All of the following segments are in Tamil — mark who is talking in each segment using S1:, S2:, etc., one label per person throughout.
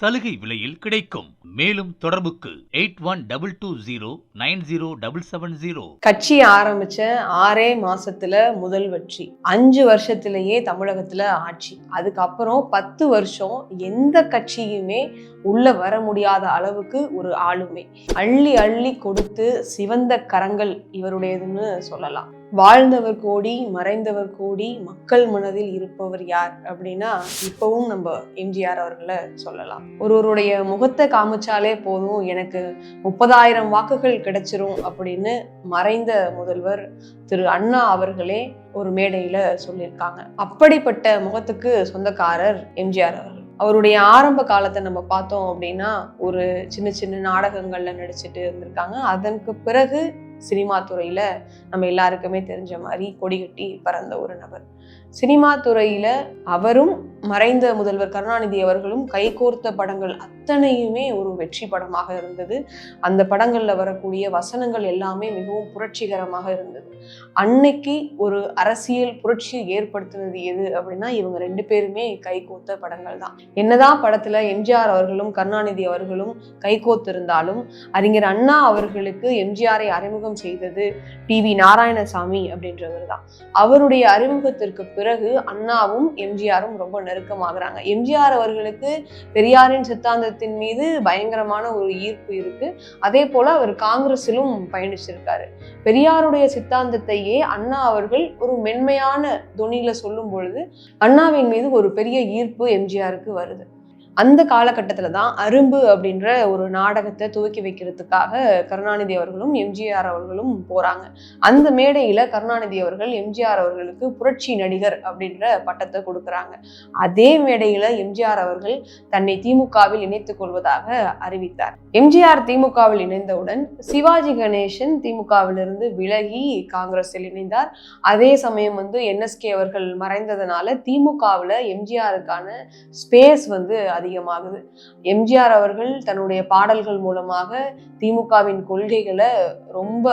S1: சலுகை விலையில் கிடைக்கும். மேலும் தொடர்புக்கு eight one double two zero nine zero double seven zero.
S2: கட்சி ஆரம்பிச்ச ஆறே மாசத்துல முதல் வெற்றி. அஞ்சு வருஷத்திலேயே தமிழகத்துல ஆட்சி. அதுக்கப்புறம் பத்து வருஷம் எந்த கட்சியுமே உள்ள வர முடியாத அளவுக்கு ஒரு ஆளுமை. அள்ளி அள்ளி கொடுத்து சிவந்த கரங்கள் இவருடையதுன்னு சொல்லலாம். வாழ்ந்தவர் கோடி மறைந்தவர் கோடி மக்கள் மனதில் இருப்பவர் யார் அப்படின்னா இப்பவும் நம்ம எம்ஜிஆர் அவர்களை சொல்லலாம். ஒருவருடைய முகத்தை காமிச்சாலே போதும் எனக்கு முப்பதாயிரம் வாக்குகள் கிடைச்சிரும் அப்படின்னு மறைந்த முதல்வர் திரு அண்ணா அவர்களே ஒரு மேடையில சொல்லியிருக்காங்க. அப்படிப்பட்ட முகத்துக்கு சொந்தக்காரர் எம்ஜிஆர் அவர்கள். அவருடைய ஆரம்ப காலத்தை நம்ம பார்த்தோம் அப்படின்னா ஒரு சின்ன சின்ன நாடகங்கள்ல நடிச்சிட்டு இருந்திருக்காங்க. அதற்கு பிறகு சினிமா துறையில் நம்ம எல்லாருக்குமே தெரிஞ்ச மாதிரி கொடிகட்டி பறந்த ஒரு நபர். சினிமா துறையில் அவரும் மறைந்த முதல்வர் கருணாநிதி அவர்களும் கைகோர்த்த படங்கள் அத்தனையுமே ஒரு வெற்றி படமாக இருந்தது. அந்த படங்களில் வரக்கூடிய வசனங்கள் எல்லாமே மிகவும் புரட்சிகரமாக இருந்தது. அன்னைக்கு ஒரு அரசியல் புரட்சியை ஏற்படுத்தினது எது அப்படின்னா இவங்க ரெண்டு பேருமே கைகோத்த படங்கள் தான். என்னதான் படத்துல எம்ஜிஆர் அவர்களும் கருணாநிதி அவர்களும் கைகோத்திருந்தாலும் அறிஞர் அண்ணா அவர்களுக்கு எம்ஜிஆரை அறிமுகம் செய்தது டி வி நாராயணசாமி அப்படின்றவர் தான். அவருடைய அறிமுகத்திற்கு பிறகு அண்ணாவும் எம்ஜிஆரும் ரொம்ப நெருக்கமாகறாங்க. எம்ஜிஆர் அவர்களுக்கு பெரியாரின் சித்தாந்தத்தின் மீது பயங்கரமான ஒரு ஈர்ப்பு இருக்கு. அதே போல அவர் காங்கிரஸிலும் பயணிச்சிருக்காரு. பெரியாருடைய சித்தாந்த சித்தாந்தத்தையே அண்ணா அவர்கள் ஒரு மென்மையான தொனியில சொல்லும் பொழுது அண்ணாவின் மீது ஒரு பெரிய ஈர்ப்பு எம்ஜிஆருக்கு வருது. அந்த காலகட்டத்தில் தான் அரும்பு அப்படின்ற ஒரு நாடகத்தை துவக்கி வைக்கிறதுக்காக கருணாநிதி அவர்களும் எம்ஜிஆர் அவர்களும் போறாங்க. அந்த மேடையில் கருணாநிதி அவர்கள் எம்ஜிஆர் அவர்களுக்கு புரட்சி நடிகர் அப்படின்ற பட்டத்தை கொடுக்குறாங்க. அதே மேடையில் எம்ஜிஆர் அவர்கள் தன்னை திமுகவில் இணைத்துக் கொள்வதாக அறிவித்தார். எம்ஜிஆர் திமுகவில் இணைந்தவுடன் சிவாஜி கணேசன் திமுகவிலிருந்து விலகி காங்கிரஸில் இணைந்தார். அதே சமயம் வந்து என்எஸ்கே அவர்கள் மறைந்ததுனால திமுகவில் எம்ஜிஆருக்கான ஸ்பேஸ் வந்து அதிகமாகுது. எம்ஜிஆர் அவர்கள் தன்னுடைய பாடல்கள் மூலமாக திமுகவின் கொள்கைகளை ரொம்ப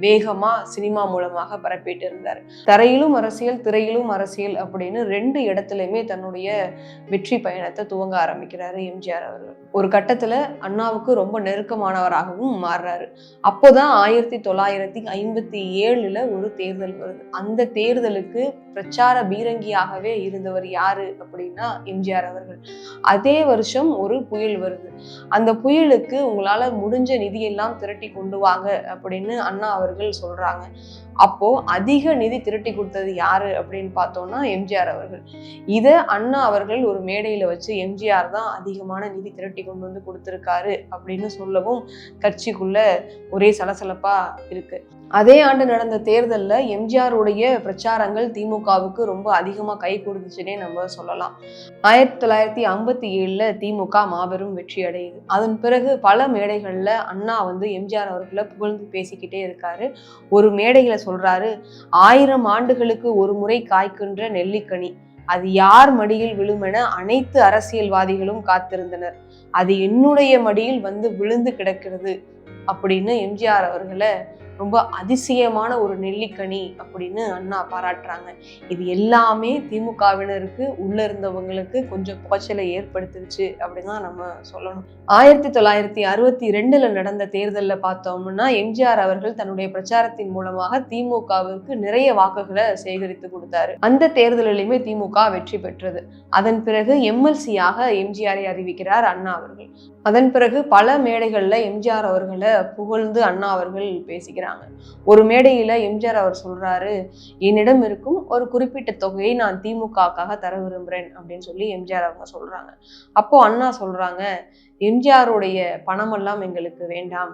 S2: வேகமா சினிமா மூலமாக பரப்பிட்டு இருந்தார். தரையிலும் அரசியல் திரையிலும் அரசியல் அப்படின்னு ரெண்டு இடத்துலையுமே தன்னுடைய வெற்றி பயணத்தை துவங்க ஆரம்பிக்கிறாரு எம்ஜிஆர் அவர்கள். ஒரு கட்டத்துல அண்ணாவுக்கு ரொம்ப நெருக்கமானவராகவும் மாறுறாரு. அப்போதான் ஆயிரத்தி தொள்ளாயிரத்தி ஐம்பத்தி ஏழுல ஒரு தேர்தல் வருது. அந்த தேர்தலுக்கு பிரச்சார பீரங்கியாகவே இருந்தவர் யாரு அப்படின்னா எம்ஜிஆர் அவர்கள். அதே வருஷம் ஒரு புயல் வருது. அந்த புயலுக்கு உங்களால முடிஞ்ச நிதியெல்லாம் திரட்டி கொண்டு வாங்க அப்படின்னு அண்ணா அவர்கள் சொல்றாங்க. அப்போ அதிக நிதி திரட்டி கொடுத்தது யாரு அப்படின்னு பார்த்தோம்னா எம்ஜிஆர் அவர்கள். இதை அண்ணா அவர்கள் ஒரு மேடையில வச்சு எம்ஜிஆர் தான் அதிகமான நிதி திரட்டி கொண்டு வந்து கொடுத்திருக்காரு அப்படின்னு சொல்லவும் கட்சிக்குள்ள ஒரே சலசலப்பா இருக்கு. அதே ஆண்டு நடந்த தேர்தலில் எம்ஜிஆருடைய பிரச்சாரங்கள் திமுகவுக்கு ரொம்ப அதிகமாக கை கொடுத்துச்சுன்னே நம்ம சொல்லலாம். ஆயிரத்தி தொள்ளாயிரத்தி ஐம்பத்தி ஏழில் திமுக மாபெரும் வெற்றி அடையுது அதன் பிறகு பல மேடைகளில் அண்ணா வந்து எம்ஜிஆர் அவர்களை புகழ்ந்து பேசிக்கிட்டே இருக்காரு. ஒரு மேடையில சொல்றாரு ஆயிரம் ஆண்டுகளுக்கு ஒரு முறை காய்க்கின்ற நெல்லிக்கனி. அது யார் மடியில் விழுமென அனைத்து அரசியல்வாதிகளும் காத்திருந்தனர். அது என்னுடைய மடியில் வந்து விழுந்து கிடக்கிறது. அப்படின்னு எம்ஜிஆர் அவர்களை ரொம்ப அதிசயமான ஒரு நெல்லிக்கனி அப்படின்னு அண்ணா பாராட்டுறாங்க. இது எல்லாமே திமுகவினருக்கு உள்ள இருந்தவங்களுக்கு கொஞ்சம் புகைச்சலை ஏற்படுத்துச்சு அப்படின்னு தான் நம்ம சொல்லணும். ஆயிரத்தி தொள்ளாயிரத்தி அறுபத்தி ரெண்டுல நடந்த தேர்தலில் பார்த்தோம்னா எம்ஜிஆர் அவர்கள் தன்னுடைய பிரச்சாரத்தின் மூலமாக திமுகவிற்கு நிறைய வாக்குகளை சேகரித்து கொடுத்தாரு. அந்த தேர்தலிலுமே திமுக வெற்றி பெற்றது. அதன் பிறகு எம்எல்சியாக எம்ஜிஆரை அறிவிக்கிறார் அண்ணா அவர்கள். அதன் பிறகு பல மேடைகள்ல எம்ஜிஆர் அவர்களை புகழ்ந்து அண்ணா அவர்கள் பேசிக்கிறாங்க ஒரு மேடையில எம்ஜிஆர் அவர் சொல்றாரு என்னிடம் இருக்கும் ஒரு குறிப்பிட்ட தொகையை நான் திமுகக்காக தர விரும்புறேன் அப்படின்னு சொல்லி எம்ஜிஆர் அவங்க சொல்றாங்க. அப்போ அண்ணா சொல்றாங்க எம்ஜிஆருடைய பணமெல்லாம் எங்களுக்கு வேண்டாம்.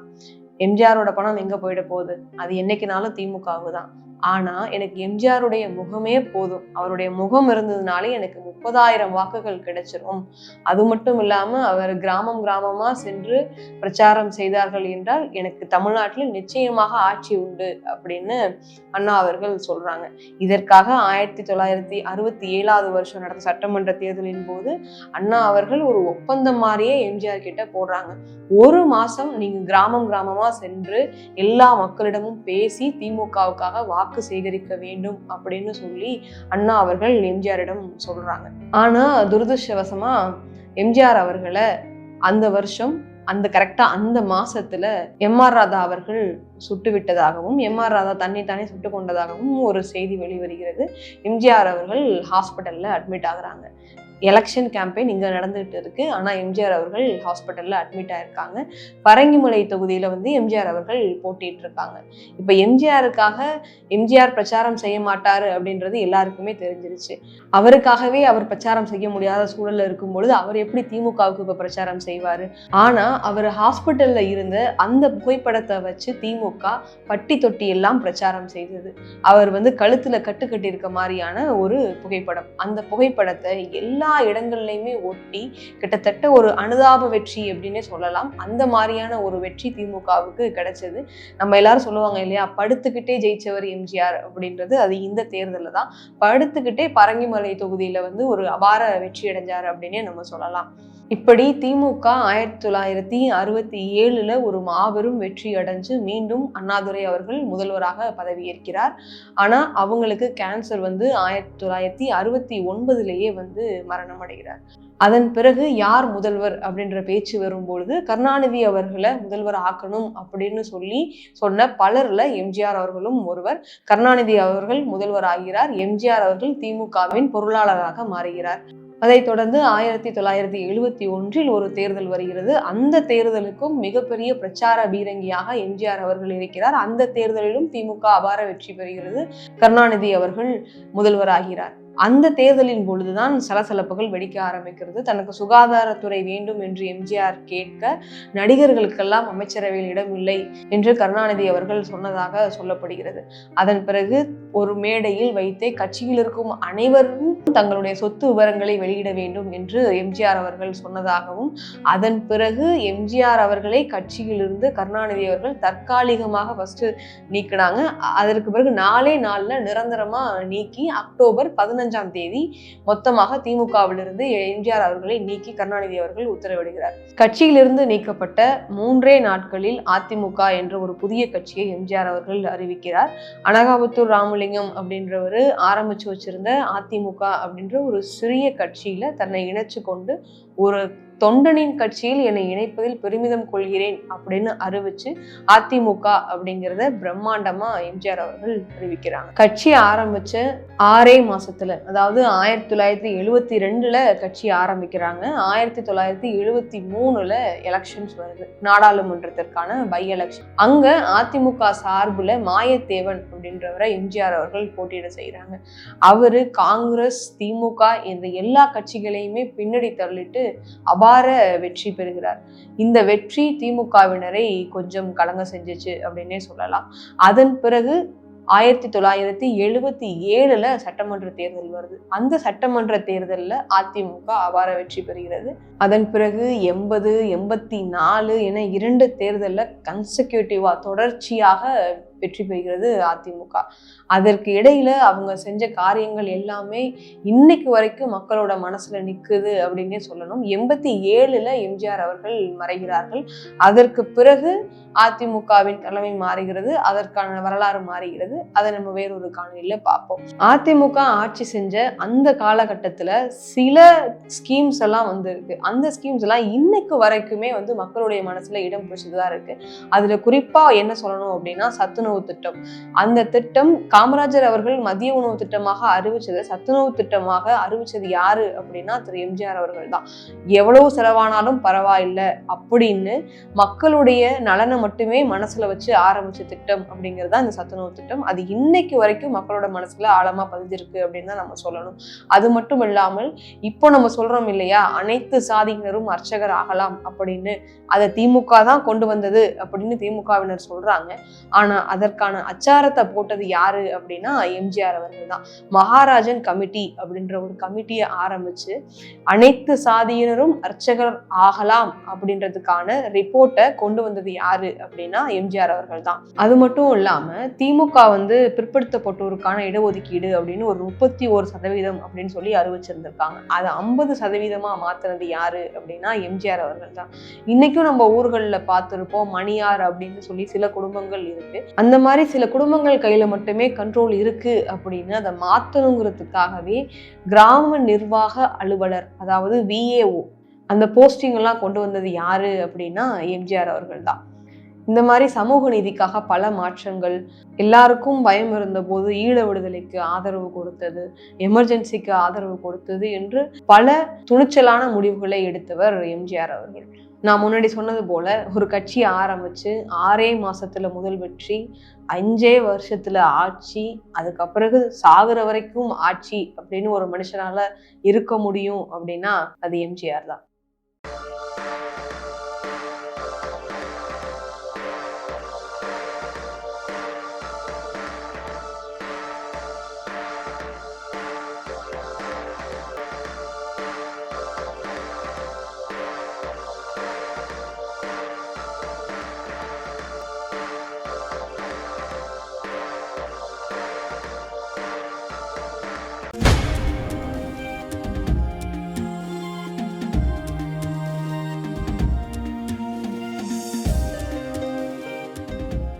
S2: எம்ஜிஆரோட பணம் எங்க போயிட போகுது? அது என்னைக்குனாலும் திமுகவு தான் ஆனா எனக்கு எம்ஜிஆருடைய முகமே போதும். அவருடைய முகம் இருந்ததுனாலே எனக்கு முப்பதாயிரம் வாக்குகள் கிடைச்சிரும். அது மட்டும் இல்லாம அவர் கிராமம் கிராமமா சென்று பிரச்சாரம் செய்தார்கள் என்றால் எனக்கு தமிழ்நாட்டில் நிச்சயமாக ஆட்சி உண்டு அப்படின்னு அண்ணா அவர்கள் சொல்றாங்க. இதற்காக ஆயிரத்தி தொள்ளாயிரத்தி அறுபத்தி ஏழாவது வருஷம் நடந்த சட்டமன்ற தேர்தலின் போது அண்ணா அவர்கள் ஒரு ஒப்பந்தம் மாதிரியே எம்ஜிஆர் கிட்ட போடுறாங்க. ஒரு மாசம் நீங்க கிராமம் கிராமமா சென்று எல்லா மக்களிடமும் பேசி திமுகவுக்காக வாக்கு சேகரிக்க வேண்டும் அப்படின்னு சொல்லி அண்ணா அவர்கள் எம்ஜிஆரிடம் சொல்றாங்க. ஆனா துரதிருஷ்டவசமா எம்ஜிஆர் அவர்களை அந்த வருஷம் அந்த கரெக்டா அந்த மாசத்துல எம் ஆர் ராதா அவர்கள் சுட்டு விட்டதாகவும் எம் ஆர் ராதா தன்னை தானே சுட்டு கொண்டதாகவும் ஒரு செய்தி வெளிவருகிறது. எம்ஜிஆர் அவர்கள் ஹாஸ்பிட்டல்ல அட்மிட் ஆகுறாங்க. எலெக்ஷன் கேம்பெயின் இங்கே நடந்துகிட்டு இருக்குது ஆனால் எம்ஜிஆர் அவர்கள் ஹாஸ்பிட்டலில் அட்மிட் ஆயிருக்காங்க. பரங்கிமலை தொகுதியில் வந்து எம்ஜிஆர் அவர்கள் போட்டிட்டு இருக்காங்க. இப்போ எம்ஜிஆருக்காக எம்ஜிஆர் பிரச்சாரம் செய்ய மாட்டார் அப்படின்றது எல்லாருக்குமே தெரிஞ்சிருச்சு. அவருக்காகவே அவர் பிரச்சாரம் செய்ய முடியாத சூழலில் இருக்கும் பொழுது அவர் எப்படி திமுகவுக்கு இப்போ பிரச்சாரம் செய்வார்? ஆனால் அவர் ஹாஸ்பிட்டலில் இருந்த அந்த புகைப்படத்தை வச்சு திமுக பட்டி தொட்டி எல்லாம் பிரச்சாரம் செய்தது. அவர் வந்து கழுத்தில் கட்டு இருக்க மாதிரியான ஒரு புகைப்படம். அந்த புகைப்படத்தை எல்லா எல்லா இடங்கள்லையுமே ஒட்டி கிட்டத்தட்ட ஒரு அனுதாப வெற்றி அப்படின்னே சொல்லலாம். அந்த மாதிரியான ஒரு வெற்றி திமுகவுக்கு கிடைச்சது. நம்ம எல்லாரும் சொல்லுவாங்க இல்லையா படுத்துக்கிட்டே ஜெயிச்சவர் எம்ஜிஆர் அப்படின்றது அது இந்த தேர்தலில் தான். படுத்துக்கிட்டே பரங்கிமலை தொகுதியில வந்து ஒரு அபார வெற்றி அடைஞ்சார் அப்படின்னே நம்ம சொல்லலாம். இப்படி திமுக ஆயிரத்தி தொள்ளாயிரத்தி அறுபத்தி ஏழுல ஒரு மாபெரும் வெற்றி அடைஞ்சு மீண்டும் அண்ணாதுரை அவர்கள் முதல்வராக பதவியேற்கிறார். ஆனா அவங்களுக்கு கேன்சர் வந்து ஆயிரத்தி தொள்ளாயிரத்தி அறுபத்தி ஒன்பதுலேயே வந்து மரணம் அடைகிறார். அதன் பிறகு யார் முதல்வர் அப்படின்ற பேச்சு வரும்பொழுது கருணாநிதி அவர்களை முதல்வர் ஆக்கணும் அப்படின்னு சொல்லி சொன்ன பலர்ல எம்ஜிஆர் அவர்களும் ஒருவர் கருணாநிதி அவர்கள் முதல்வர் ஆகிறார். எம்ஜிஆர் அவர்கள் திமுகவின் பொருளாளராக மாறுகிறார். அதைத் தொடர்ந்து ஆயிரத்தி தொள்ளாயிரத்தி எழுபத்தி ஒன்றில் ஒரு தேர்தல் வருகிறது. அந்த தேர்தலுக்கும் மிகப்பெரிய பிரச்சார பீரங்கியாக எம்ஜிஆர் அவர்கள் இருக்கிறார். அந்த தேர்தலிலும் திமுக அபார வெற்றி பெறுகிறது. கருணாநிதி அவர்கள் முதல்வராகிறார். அந்த தேர்தலின் பொழுதுதான் சலசலப்புகள் வெடிக்க ஆரம்பிக்கிறது. தனக்கு சுகாதாரத்துறை வேண்டும் என்று எம்ஜிஆர் கேட்க நடிகர்களுக்கெல்லாம் அமைச்சரவையில் இடமில்லை என்று கருணாநிதி அவர்கள் சொன்னதாக சொல்லப்படுகிறது. அதன் பிறகு ஒரு மேடையில் வைத்தே கட்சியில் இருக்கும் அனைவரும் தங்களுடைய சொத்து விவரங்களை வெளியிட வேண்டும் என்று எம்ஜிஆர் அவர்கள் சொன்னதாகவும் அதன் பிறகு எம்ஜிஆர் அவர்களை கட்சியிலிருந்து கருணாநிதி அவர்கள் தற்காலிகமாக ஃபர்ஸ்ட் நீக்கினாங்க. அதற்கு பிறகு நாளே நாள்ல நிரந்தரமா நீக்கி அக்டோபர் பதினஞ்சாம் தேதி மொத்தமாக திமுகவிலிருந்து எம்ஜிஆர் அவர்களை நீக்கி கருணாநிதி அவர்கள் உத்தரவிடுகிறார். கட்சியிலிருந்து நீக்கப்பட்ட மூன்றே நாட்களில் அதிமுக என்ற ஒரு புதிய கட்சியை எம்ஜிஆர் அவர்கள் அறிவிக்கிறார். அனகாபுத்தூர் ராமலிங்கம் அப்படின்றவர் ஆரம்பிச்சு வச்சிருந்த அதிமுக அப்படின்ற ஒரு சிறிய கட்சியில தன்னை இணைச்சு கொண்டு ஒரு தொண்டனின் கட்சியில் என்னை இணைப்பதில் பெருமிதம் கொள்கிறேன் அப்படின்னு அறிவிச்சு அதிமுக அப்படிங்கிறத பிரம்மாண்டமா எம்ஜிஆர் அவர்கள் அறிவிக்கிறாங்க. கட்சி ஆரம்பிச்ச ஆறே மாசத்துல அதாவது ஆயிரத்தி தொள்ளாயிரத்தி எழுவத்தி ரெண்டுல கட்சி ஆரம்பிக்கிறாங்க. ஆயிரத்தி தொள்ளாயிரத்தி எழுவத்தி மூணுல எலெக்ஷன்ஸ் வருது நாடாளுமன்றத்திற்கான பை எலெக்ஷன் அங்க அதிமுக சார்புல மாயத்தேவன் அப்படின்றவரை எம்ஜிஆர் அவர்கள் போட்டியிட செய்யறாங்க அவரு காங்கிரஸ் திமுக என்ற எல்லா கட்சிகளையுமே பின்னடி தள்ளிட்டு அபார வெற்றி பெறுகிறார். இந்த வெற்றி திமுகவினரை கொஞ்சம் கலங்க செஞ்சுச்சு அப்படின்னே சொல்லலாம். அதன் பிறகு ஆயிரத்தி தொள்ளாயிரத்தி எழுபத்தி ஏழுல சட்டமன்ற தேர்தல் வருது. அந்த சட்டமன்ற தேர்தலில் அதிமுக அபார வெற்றி பெறுகிறது. அதன் பிறகு எண்பது எண்பத்தி நாலு என இரண்டு தேர்தலில் கன்சக்யூட்டிவா தொடர்ச்சியாக வெற்றி பெறுகிறது அதிமுக. அதற்கு இடையில அவங்க செஞ்ச காரியங்கள் எல்லாமே இன்னைக்கு வரைக்கும் மக்களோட மனசுல நிக்குது அப்படின்னே சொல்லணும். எண்பத்தி ஏழுல எம்ஜிஆர் அவர்கள் மறைகிறார்கள். அதற்கு பிறகு அதிமுகவின் தலைமை மாறுகிறது. அதற்கான வரலாறு மாறுகிறது. அதை நம்ம வேறொரு காணொலியில பார்ப்போம். அதிமுக ஆட்சி செஞ்ச அந்த காலகட்டத்துல சில ஸ்கீம்ஸ் எல்லாம் வந்திருக்கு. அந்த ஸ்கீம்ஸ் எல்லாம் இன்னைக்கு வரைக்குமே வந்து மக்களுடைய மனசுல இடம் பிடிச்சதுதான் இருக்கு. அதுல குறிப்பா என்ன சொல்லணும் அப்படின்னா சத்துணவு திட்டம். அந்த திட்டம் காமராஜர் அவர்கள் மதிய உணவு திட்டமாக அறிவிச்சது சத்துணவு திட்டமாக அறிவிச்சது யாரு அப்படின்னா திரு. எம்ஜிஆர் அவர்கள் தான். எவ்வளவு செலவானாலும் பரவாயில்லை அப்படின்னு மக்களுடைய நலனை மட்டுமே மனசுல வச்சு ஆரம்பிச்ச திட்டம் அப்படிங்கிறது தான் இந்த சத்துணவு திட்டம். அது இன்னைக்கு வரைக்கும் மக்களோட மனசுல ஆழமா பதிஞ்சிருக்கு அப்படின்னு தான் நம்ம சொல்லணும். அது மட்டும் இல்லாமல் இப்போ நம்ம சொல்றோம் இல்லையா அனைத்து சாதியினரும் அர்ச்சகர் ஆகலாம் அப்படின்னு. அதை திமுக தான் கொண்டு வந்தது அப்படின்னு திமுகவினர் சொல்றாங்க. ஆனா அதற்கான அச்சாரத்தை போட்டது யாரு அப்படின்னா எம்ஜிஆர் அவர்கள் தான். மகாராஜன் கமிட்டி அப்படின்ற ஒரு கமிட்டியை ஆரம்பிச்சு அனைத்து சாதியினரும் அர்ச்சகர் ஆகலாம் அப்படின்றதுக்கான ரிப்போர்ட்டை கொண்டு வந்தது யாரு அப்படின்னா எம்ஜிஆர் அவர்கள் தான். அது மட்டும் இல்லாம திமுக வந்து பிற்படுத்தப்பட்டோருக்கான இடஒதுக்கீடு அப்படின்னு ஒரு முப்பத்தி ஒரு சதவீதம் அப்படின்னு சொல்லி அறிவிச்சிருந்திருக்காங்க. அதை ஐம்பது சதவீதமா மாத்தினது யாரு அப்படின்னா எம்ஜிஆர் அவர்கள் தான். இன்னைக்கும் நம்ம ஊர்களில் பார்த்துருப்போம் மணியார் அப்படின்னு சொல்லி சில குடும்பங்கள் இருக்கு. அந்த மாதிரி சில குடும்பங்கள் கையில மட்டுமே கண்ட்ரோல் இருக்கு அப்படின்னு அதை மாற்றணுங்கிறதுக்காகவே கிராம நிர்வாக அலுவலர் அதாவது விஏஓ அந்த போஸ்டிங் எல்லாம் கொண்டு வந்தது யாரு அப்படின்னா எம்ஜிஆர் அவர்கள் தான் இந்த மாதிரி சமூக நீதிக்காக பல மாற்றங்கள் எல்லாருக்கும் பயம் இருந்தபோது ஈழ விடுதலைக்கு ஆதரவு கொடுத்தது எமர்ஜென்சிக்கு ஆதரவு கொடுத்தது என்று பல துணிச்சலான முடிவுகளை எடுத்தவர் எம்ஜிஆர் அவர்கள். நான் முன்னாடி சொன்னது போல ஒரு கட்சி ஆரம்பிச்சு ஆறே மாசத்துல முதல் வெற்றி அஞ்சே வருஷத்துல ஆட்சி அதுக்கு பிறகு சாகுற வரைக்கும் ஆட்சி அப்படின்னு ஒரு மனுஷனால இருக்க முடியும் அப்படின்னா அது எம்ஜிஆர் தான்.